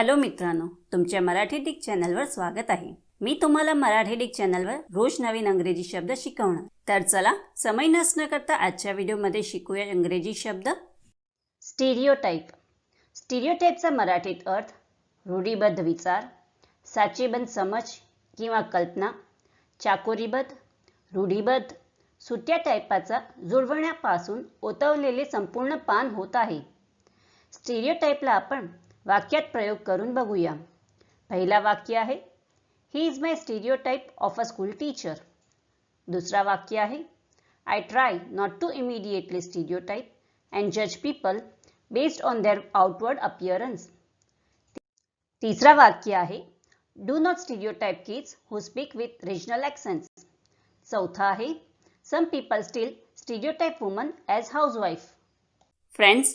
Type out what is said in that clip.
Hello मित्रांनो तुमच्या Marathi Dick चॅनलवर स्वागत आहे. मी तुम्हाला मराठी डिक चॅनलवर रोज नवीन अंग्रेजी शब्द शिकवणार. तर चला समय नसणं करता आजच्या व्हिडिओमध्ये शिकूया इंग्रजी शब्द. स्टिरिओटाईप स्टिरिओटाईपचा मराठीत अर्थ रूढीबद्ध विचार साचीबंद समज किंवा कल्पना चाकोरीबद्ध रूढीबद्ध सुट्या टाईपाचा जुळवण्यापासून ओतवलेले संपूर्ण पान होत आहे. स्टिरिओटाईपला आपण वाक्यात प्रयोग करून बघूया. पहिला वाक्य आहे he is my stereotype of a school teacher दुसरा वाक्य आहे I try not to immediately stereotype and जज people based on their outward appearance तिसरा वाक्य आहे do not stereotype kids who speak with regional accents चौथा आहे some people still stereotype woman as housewife friends